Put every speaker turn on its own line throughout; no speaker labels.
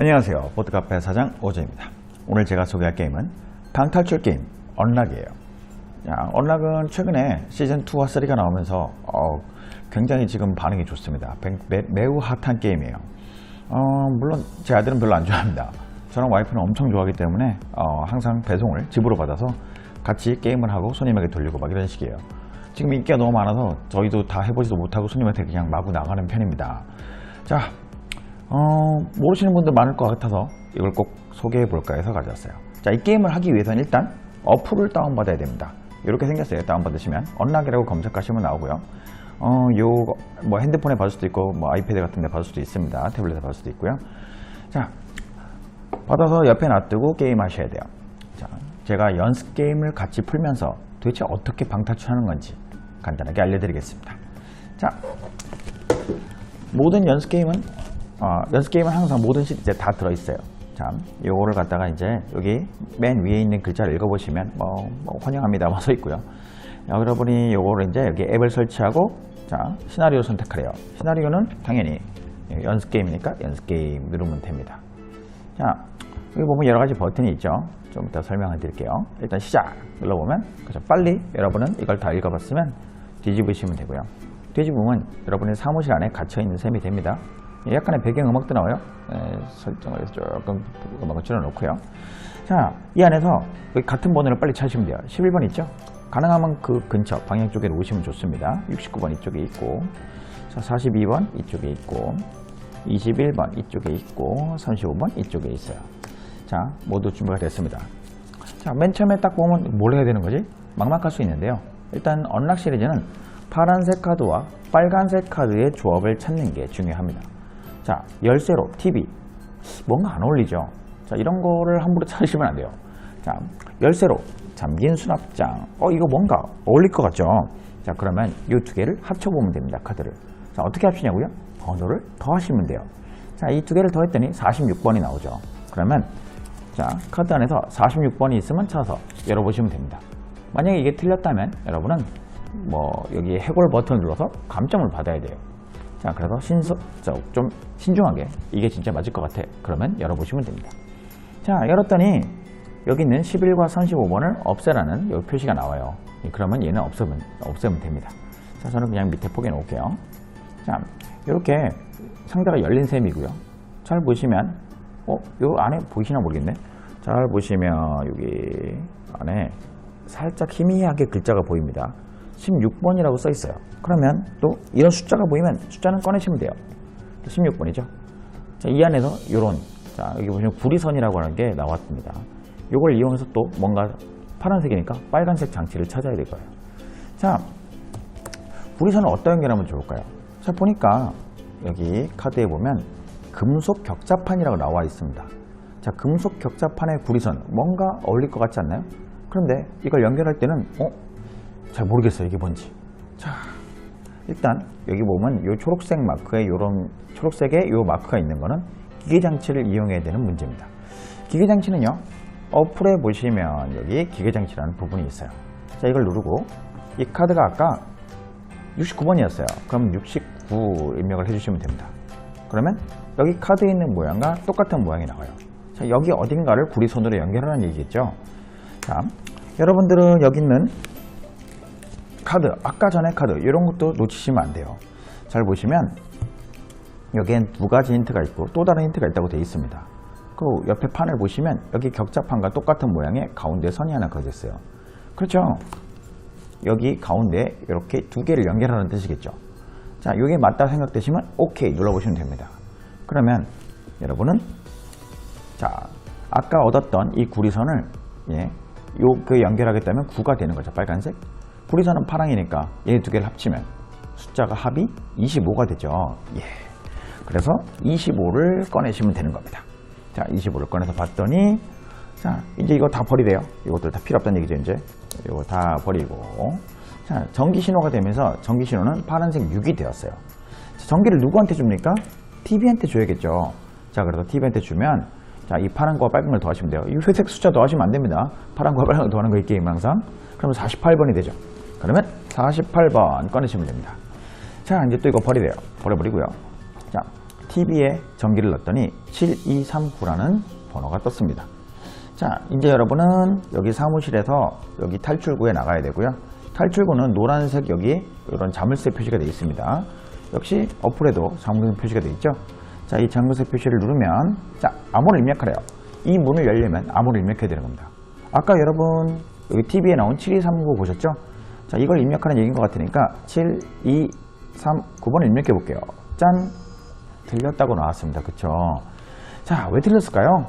안녕하세요. 보드카페 사장 오재입니다. 오늘 제가 소개할 게임은 방탈출 게임 언락이에요. 야, 언락은 최근에 시즌2와 3가 나오면서 어, 굉장히 지금 반응이 좋습니다. 매, 매우 핫한 게임이에요. 어, 물론 제 아들은 별로 안 좋아합니다. 저랑 와이프는 엄청 좋아하기 때문에 어, 항상 배송을 집으로 받아서 같이 게임을 하고 손님에게 돌리고 막 이런 식이에요. 지금 인기가 너무 많아서 저희도 다 해보지도 못하고 손님한테 그냥 마구 나가는 편입니다. 자, 어, 모르시는 분들 많을 것 같아서 이걸 꼭 소개해 볼까 해서 가져왔어요. 자, 이 게임을 하기 위해서는 일단 어플을 다운받아야 됩니다. 이렇게 생겼어요. 다운받으시면 언락이라고 검색하시면 나오고요. 어, 요, 뭐 핸드폰에 받을 수도 있고, 뭐 아이패드 같은 데 받을 수도 있습니다. 태블릿에 받을 수도 있고요. 자, 받아서 옆에 놔두고 게임 하셔야 돼요. 자, 제가 연습 게임을 같이 풀면서 도대체 어떻게 방탈출하는 건지 간단하게 알려드리겠습니다. 자, 모든 연습 게임은 어, 연습 게임은 항상 모든 시리즈에 다 들어있어요. 자, 요거를 갖다가 이제 여기 맨 위에 있는 글자를 읽어보시면 뭐, 뭐 환영합니다 뭐 써 있고요. 여러분이 요거를 이제 여기 앱을 설치하고 자 시나리오 선택하래요. 시나리오는 당연히 연습 게임이니까 연습 게임 누르면 됩니다. 자 여기 보면 여러 가지 버튼이 있죠. 좀 이따 설명해 드릴게요. 일단 시작 눌러보면 그죠 빨리 여러분은 이걸 다 읽어봤으면 뒤집으시면 되고요. 뒤집으면 여러분의 사무실 안에 갇혀 있는 셈이 됩니다. 예, 약간의 배경 음악도 나와요. 예, 설정을 조금 음악을 줄여놓고요. 자, 이 안에서 같은 번호를 빨리 찾으시면 돼요. 11번 있죠? 가능하면 그 근처 방향 쪽에 놓으시면 좋습니다. 69번 이쪽에 있고, 자, 42번 이쪽에 있고, 21번 이쪽에 있고, 35번 이쪽에 있어요. 자, 모두 준비가 됐습니다. 자, 맨 처음에 딱 보면 뭘 해야 되는 거지? 막막할 수 있는데요. 일단 언락 시리즈는 파란색 카드와 빨간색 카드의 조합을 찾는 게 중요합니다. 자, 열쇠로 TV. 뭔가 안 어울리죠? 자, 이런 거를 함부로 찾으시면 안 돼요. 자, 열쇠로 잠긴 수납장. 어, 이거 뭔가 어울릴 것 같죠? 자, 그러면 이 두 개를 합쳐보면 됩니다. 카드를. 자, 어떻게 합치냐고요? 번호를 더하시면 돼요. 자, 이 두 개를 더했더니 46번이 나오죠. 그러면 자, 카드 안에서 46번이 있으면 찾아서 열어보시면 됩니다. 만약에 이게 틀렸다면 여러분은 뭐 여기 해골 버튼을 눌러서 감점을 받아야 돼요. 자, 그래서 신서, 저, 좀 신중하게 이게 진짜 맞을 것 같아. 그러면 열어보시면 됩니다. 자, 열었더니 여기 있는 11과 35번을 없애라는 요 표시가 나와요. 예, 그러면 얘는 없애면, 없애면 됩니다. 자, 저는 그냥 밑에 포개 놓을게요. 자, 이렇게 상자가 열린 셈이고요. 잘 보시면, 어, 요 안에 보이시나 모르겠네. 잘 보시면 여기 안에 살짝 희미하게 글자가 보입니다. 16번이라고 써 있어요. 그러면 또 이런 숫자가 보이면 숫자는 꺼내시면 돼요. 16번이죠. 자, 이 안에서 이런 자, 여기 보시면 구리선이라고 하는 게 나왔습니다. 이걸 이용해서 또 뭔가 파란색이니까 빨간색 장치를 찾아야 될 거예요. 자, 구리선을 어디다 연결하면 좋을까요? 자, 보니까 여기 카드에 보면 금속 격자판이라고 나와 있습니다. 자, 금속 격자판의 구리선 뭔가 어울릴 것 같지 않나요? 그런데 이걸 연결할 때는 어? 잘 모르겠어요. 이게 뭔지. 자, 일단 여기 보면 이 초록색 마크에 이런 초록색에 이 마크가 있는 거는 기계 장치를 이용해야 되는 문제입니다. 기계 장치는요. 어플에 보시면 여기 기계 장치라는 부분이 있어요. 자, 이걸 누르고 이 카드가 아까 69번이었어요. 그럼 69 입력을 해주시면 됩니다. 그러면 여기 카드에 있는 모양과 똑같은 모양이 나와요. 자, 여기 어딘가를 구리선으로 연결하는 얘기겠죠. 자, 여러분들은 여기 있는 카드, 아까 전에 카드 이런 것도 놓치시면 안 돼요. 잘 보시면 여기엔 두 가지 힌트가 있고 또 다른 힌트가 있다고 되어 있습니다. 그 옆에 판을 보시면 여기 격자판과 똑같은 모양의 가운데 선이 하나 그어져 있어요. 그렇죠? 여기 가운데 이렇게 두 개를 연결하는 뜻이겠죠. 자, 이게 맞다 생각되시면 OK 눌러보시면 됩니다. 그러면 여러분은 자, 아까 얻었던 이 구리선을 예, 요그 연결하겠다면 9가 되는 거죠. 빨간색. 구리선은 파랑이니까 얘 두 개를 합치면 숫자가 합이 25가 되죠. 예. 그래서 25를 꺼내시면 되는 겁니다. 자, 25를 꺼내서 봤더니 자, 이제 이거 다 버리래요. 이것들 다 필요 없다는 얘기죠, 이제. 이거 다 버리고. 자, 전기 신호가 되면서 전기 신호는 파란색 6이 되었어요. 자, 전기를 누구한테 줍니까? TV한테 줘야겠죠. 자, 그래서 TV한테 주면 자, 이 파란 거와 빨간 걸 더하시면 돼요. 이 회색 숫자 더하시면 안 됩니다. 파란 거와 빨간 거 더하는 거 이 게임 항상. 그러면 48번이 되죠. 그러면 48번 꺼내시면 됩니다. 자, 이제 또 이거 버리래요. 버려버리고요. 자, TV에 전기를 넣었더니 7239라는 번호가 떴습니다. 자, 이제 여러분은 여기 사무실에서 여기 탈출구에 나가야 되고요. 탈출구는 노란색 여기 이런 자물쇠 표시가 되어 있습니다. 역시 어플에도 자물쇠 표시가 되어 있죠. 자, 이 자물쇠 표시를 누르면 자, 암호를 입력하래요. 이 문을 열려면 암호를 입력해야 되는 겁니다. 아까 여러분 여기 TV에 나온 7239 보셨죠? 자, 이걸 입력하는 얘기인 것 같으니까 7, 2, 3, 9번을 입력해 볼게요. 짠! 들렸다고 나왔습니다. 그쵸? 자, 왜 틀렸을까요?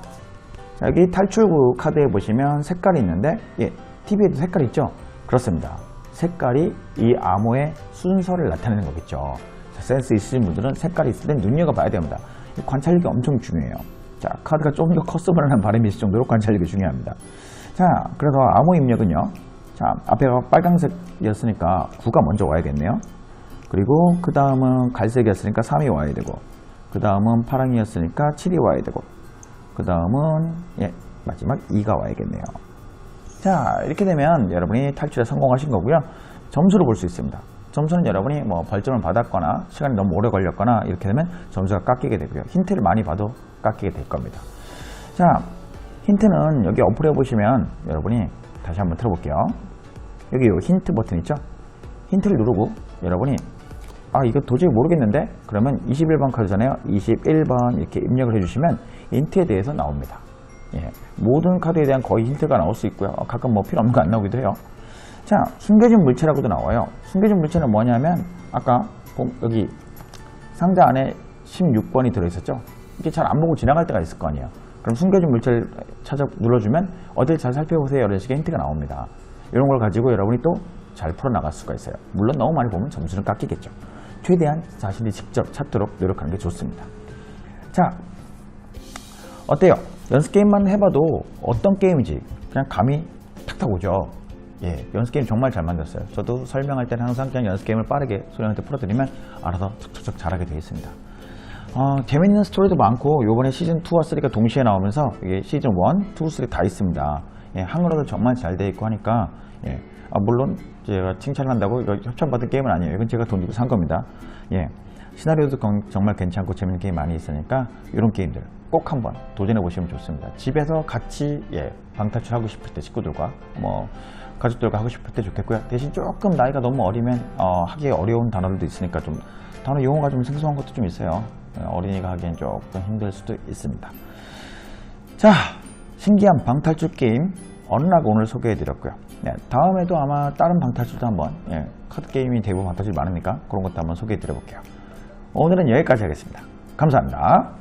자, 여기 탈출구 카드에 보시면 색깔이 있는데, 예, TV에도 색깔이 있죠? 그렇습니다. 색깔이 이 암호의 순서를 나타내는 거겠죠. 자, 센스 있으신 분들은 색깔이 있을 땐 눈여겨봐야 됩니다. 이 관찰력이 엄청 중요해요. 자, 카드가 좀더 컸으면 하는 바람이 있을 정도로 관찰력이 중요합니다. 자, 그래서 암호 입력은요. 자, 앞에가 빨강색이었으니까 9가 먼저 와야겠네요. 그리고 그 다음은 갈색이었으니까 3이 와야 되고, 그 다음은 파랑이었으니까 7이 와야 되고, 그 다음은 예, 마지막 2가 와야겠네요. 자, 이렇게 되면 여러분이 탈출에 성공하신 거고요. 점수를 볼 수 있습니다. 점수는 여러분이 뭐 벌점을 받았거나 시간이 너무 오래 걸렸거나 이렇게 되면 점수가 깎이게 되고요. 힌트를 많이 봐도 깎이게 될 겁니다. 자, 힌트는 여기 어플에 보시면 여러분이 다시 한번 틀어볼게요. 여기 요 힌트 버튼 있죠? 힌트를 누르고 여러분이 아 이거 도저히 모르겠는데? 그러면 21번 카드잖아요. 21번 이렇게 입력을 해주시면 힌트에 대해서 나옵니다. 예, 모든 카드에 대한 거의 힌트가 나올 수 있고요. 어, 가끔 뭐 필요 없는 거 안 나오기도 해요. 자 숨겨진 물체라고도 나와요. 숨겨진 물체는 뭐냐면 아까 보- 여기 상자 안에 16번이 들어있었죠? 이게 잘 안 보고 지나갈 때가 있을 거 아니에요. 그럼 숨겨진 물체를 찾아 눌러주면 어딜 잘 살펴보세요. 이런 식의 힌트가 나옵니다 이런 걸 가지고 여러분이 또 잘 풀어나갈 수가 있어요 물론 너무 많이 보면 점수는 깎이겠죠 최대한 자신이 직접 찾도록 노력하는 게 좋습니다 자 어때요? 연습 게임만 해봐도 어떤 게임인지 그냥 감이 탁탁 오죠. 예, 연습 게임 정말 잘 만들었어요. 저도 설명할 때는 항상 그냥 연습 게임을 빠르게 소리한테 풀어드리면 알아서 척척척 잘하게 되어 있습니다. 어, 재밌는 스토리도 많고 요번에 시즌 2와 3가 동시에 나오면서 이게 시즌 1, 2, 3 다 있습니다. 예, 한글화도 정말 잘 돼 있고 하니까 예, 아, 물론 제가 칭찬을 한다고 이거 협찬받은 게임은 아니에요. 이건 제가 돈 주고 산 겁니다. 예, 시나리오도 건- 정말 괜찮고 재밌는 게임 많이 있으니까 이런 게임들 꼭 한번 도전해 보시면 좋습니다. 집에서 같이 예, 방탈출 하고 싶을 때 친구들과 뭐 가족들과 하고 싶을 때 좋겠고요. 대신 조금 나이가 너무 어리면 어, 하기 어려운 단어들도 있으니까 좀 단어 용어가 좀 생소한 것도 좀 있어요. 예, 어린이가 하기엔 조금 힘들 수도 있습니다. 자, 신기한 방탈출 게임 언락 오늘 소개해드렸고요. 네, 다음에도 아마 다른 방탈출도 한번 예, 카드 게임이 대부분 방탈출 많으니까 그런 것도 한번 소개해드려볼게요. 오늘은 여기까지 하겠습니다. 감사합니다.